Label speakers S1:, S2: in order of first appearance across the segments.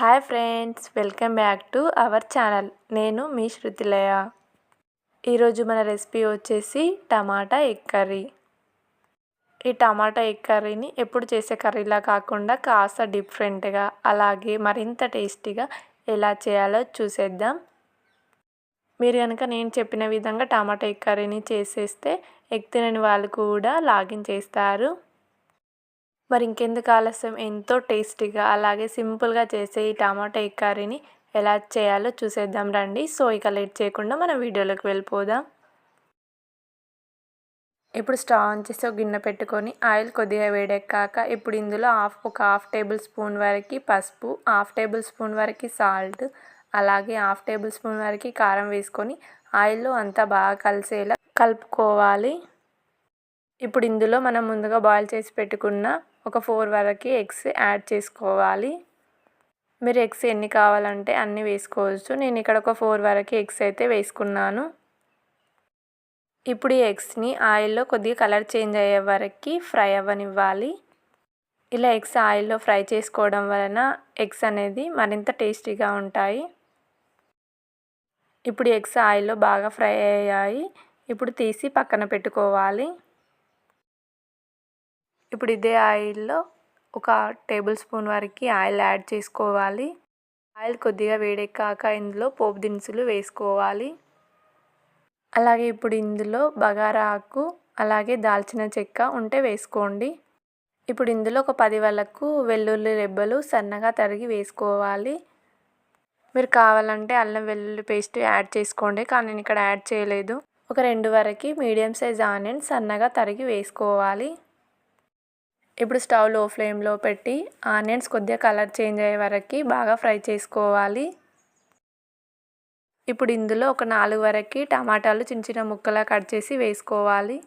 S1: Hi friends welcome back to our channel. నేను మీ శృతిలయ. ఈరోజు మన రెసిపీ వచ్చేసి టమాటా ఎగ్ కర్రీ. ఈ టమాటా ఎగ్ కర్రీని ఎప్పుడు చేసే కర్రీలా కాకుండా కాస్త డిఫరెంట్గా అలాగే మరింత టేస్టీగా ఎలా చేయాలో చూసేద్దాం. మీరు కనుక నేను చెప్పిన విధంగా టమాటా ఎగ్ కర్రీని చేసేస్తే ఎగ్ తినని వాళ్ళు కూడా లాగిన్ చేస్తారు. మరి ఇంకెందుకు ఆలస్యం? ఎంతో టేస్టీగా అలాగే సింపుల్గా చేసే ఈ టమాటా ఎగ్ కర్రీని ఎలా చేయాలో చూసేద్దాం రండి. సో ఇక లేట్ చేయకుండా మనం వీడియోలోకి వెళ్ళిపోదాం. ఇప్పుడు స్టవ్ ఆన్ చేసి ఒక గిన్నె పెట్టుకొని ఆయిల్ కొద్దిగా వేడెక్కాక ఇప్పుడు ఇందులో హాఫ్ ఒక హాఫ్ టేబుల్ స్పూన్ వరకు పసుపు హాఫ్ టేబుల్ స్పూన్ వరకు సాల్ట్ అలాగే హాఫ్ టేబుల్ స్పూన్ వరకు కారం వేసుకొని ఆయిల్లో అంతా బాగా కలిసేలా కలుపుకోవాలి. ఇప్పుడు ఇందులో మనం ముందుగా బాయిల్ చేసి పెట్టుకున్న ఒక ఫోర్ వరకు ఎగ్స్ యాడ్ చేసుకోవాలి. మీరు ఎగ్స్ ఎన్ని కావాలంటే అన్నీ వేసుకోవచ్చు. నేను ఇక్కడ ఒక ఫోర్ వరకు ఎగ్స్ అయితే వేసుకున్నాను. ఇప్పుడు ఈ ఎగ్స్ని ఆయిల్లో కొద్దిగా కలర్ చేంజ్ అయ్యే వరకు ఫ్రై అవ్వనివ్వాలి. ఇలా ఎగ్స్ ఆయిల్లో ఫ్రై చేసుకోవడం వలన ఎగ్స్ అనేది మరింత టేస్టీగా ఉంటాయి. ఇప్పుడు ఎగ్స్ ఆయిల్లో బాగా ఫ్రై అయ్యాయి. ఇప్పుడు తీసి పక్కన పెట్టుకోవాలి. ఇప్పుడు ఇదే ఆయిల్లో ఒక టేబుల్ స్పూన్ వరకు ఆయిల్ యాడ్ చేసుకోవాలి. ఆయిల్ కొద్దిగా వేడెక్కాక ఇందులో పోపు దినుసులు వేసుకోవాలి. అలాగే ఇప్పుడు ఇందులో బగారా ఆకు అలాగే దాల్చిన చెక్క ఉంటే వేసుకోండి. ఇప్పుడు ఇందులో ఒక పది వరకు వెల్లుల్లి రెబ్బలు సన్నగా తరిగి వేసుకోవాలి. మీరు కావాలంటే అల్లం వెల్లుల్లి పేస్ట్ యాడ్ చేసుకోండి కానీ నేను ఇక్కడ యాడ్ చేయలేదు. ఒక రెండు వరకు మీడియం సైజ్ ఆనియన్ సన్నగా తరిగి వేసుకోవాలి. ఇప్పుడు స్టవ్లో ఫ్లేమ్లో పెట్టి ఆనియన్స్ కొద్దిగా కలర్ చేంజ్ అయ్యే వరకు బాగా ఫ్రై చేసుకోవాలి. ఇప్పుడు ఇందులో ఒక నాలుగు వరకు టమాటాలు చిన్న చిన్న ముక్కలా కట్ చేసి వేసుకోవాలి.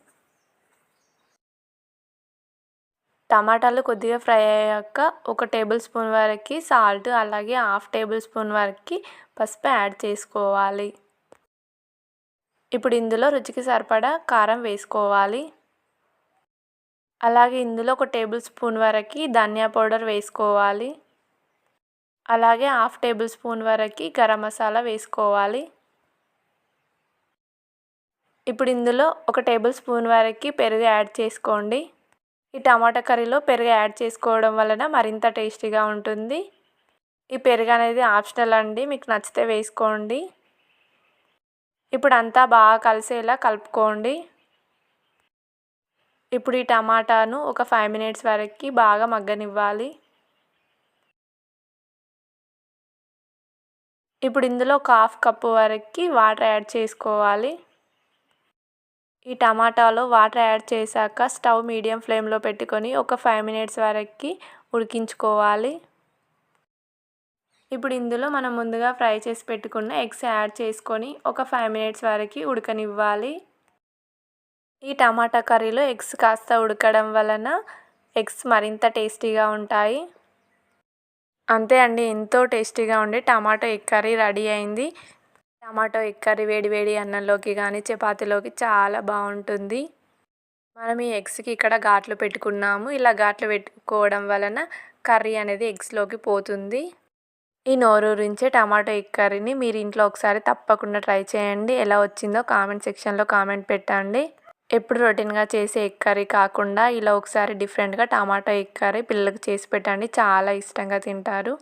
S1: టమాటాలు కొద్దిగా ఫ్రై అయ్యాక ఒక టేబుల్ స్పూన్ వరకు సాల్ట్ అలాగే హాఫ్ టేబుల్ స్పూన్ వరకు పసుపు యాడ్ చేసుకోవాలి. ఇప్పుడు ఇందులో రుచికి సరిపడా కారం వేసుకోవాలి. అలాగే ఇందులో ఒక టేబుల్ స్పూన్ వరకు ధనియా పౌడర్ వేసుకోవాలి. అలాగే హాఫ్ టేబుల్ స్పూన్ వరకు గరం మసాలా వేసుకోవాలి. ఇప్పుడు ఇందులో ఒక టేబుల్ స్పూన్ వరకు పెరుగు యాడ్ చేసుకోండి. ఈ టమాటా కర్రీలో పెరుగు యాడ్ చేసుకోవడం వలన మరింత టేస్టీగా ఉంటుంది. ఈ పెరుగు అనేది ఆప్షనల్ అండి మీకు నచ్చితే వేసుకోండి. ఇప్పుడు అంతా బాగా కలిసేలా కలుపుకోండి. ఇప్పుడు ఈ టమాటాను ఒక ఫైవ్ మినిట్స్ వరకు బాగా మగ్గనివ్వాలి. ఇప్పుడు ఇందులో ఒక హాఫ్ కప్పు వరకు వాటర్ యాడ్ చేసుకోవాలి. ఈ టమాటాలో వాటర్ యాడ్ చేశాక స్టవ్ మీడియం ఫ్లేమ్లో పెట్టుకొని ఒక ఫైవ్ మినిట్స్ వరకు ఉడికించుకోవాలి. ఇప్పుడు ఇందులో మనం ముందుగా ఫ్రై చేసి పెట్టుకున్న ఎగ్స్ యాడ్ చేసుకొని ఒక ఫైవ్ మినిట్స్ వరకు ఉడకనివ్వాలి. ఈ టమాటా కర్రీలో ఎగ్స్ కాస్త ఉడకడం వలన ఎగ్స్ మరింత టేస్టీగా ఉంటాయి. అంతే అండి ఎంతో టేస్టీగా ఉండి టమాటో ఎగ్ కర్రీ రెడీ అయింది. టమాటో ఎగ్ కర్రీ వేడివేడి అన్నంలోకి కానీ చపాతీలోకి చాలా బాగుంటుంది. మనం ఈ ఎగ్స్కి ఇక్కడ ఘాట్లు పెట్టుకున్నాము. ఇలా ఘాట్లు పెట్టుకోవడం వలన కర్రీ అనేది ఎగ్స్లోకి పోతుంది. ఈ నోరూరించే టమాటో ఎగ్ కర్రీని మీరు ఇంట్లో ఒకసారి తప్పకుండా ట్రై చేయండి. ఎలా వచ్చిందో కామెంట్ సెక్షన్లో కామెంట్ పెట్టండి. ఎప్పుడు రొటీన్గా చేసే ఎగ్ కర్రీ కాకుండా ఇలా ఒకసారి డిఫరెంట్గా టమాటో ఎగ్ కర్రీ పిల్లలకు చేసి పెట్టండి. చాలా ఇష్టంగా తింటారు.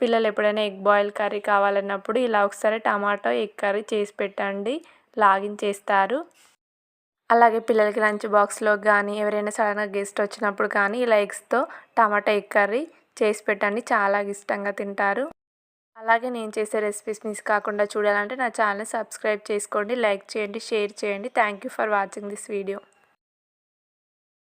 S1: పిల్లలు ఎప్పుడైనా ఎగ్ బాయిల్ కర్రీ కావాలన్నప్పుడు ఇలా ఒకసారి టమాటో ఎగ్ కర్రీ చేసి పెట్టండి. లాగిన్ చేస్తారు. అలాగే పిల్లలకి లంచ్ బాక్స్లో కానీ ఎవరైనా సడన్గా గెస్ట్ వచ్చినప్పుడు కానీ ఇలా ఎగ్స్తో టమాటో ఎగ్ కర్రీ చేసి పెట్టండి. చాలా ఇష్టంగా తింటారు. అలాగే నేను చేసే రెసిపీస్ మిస్ కాకుండా చూడాలంటే నా ఛానల్ సబ్స్క్రైబ్ చేసుకోండి లైక్ చేయండి షేర్ చేయండి. Thank you for watching this video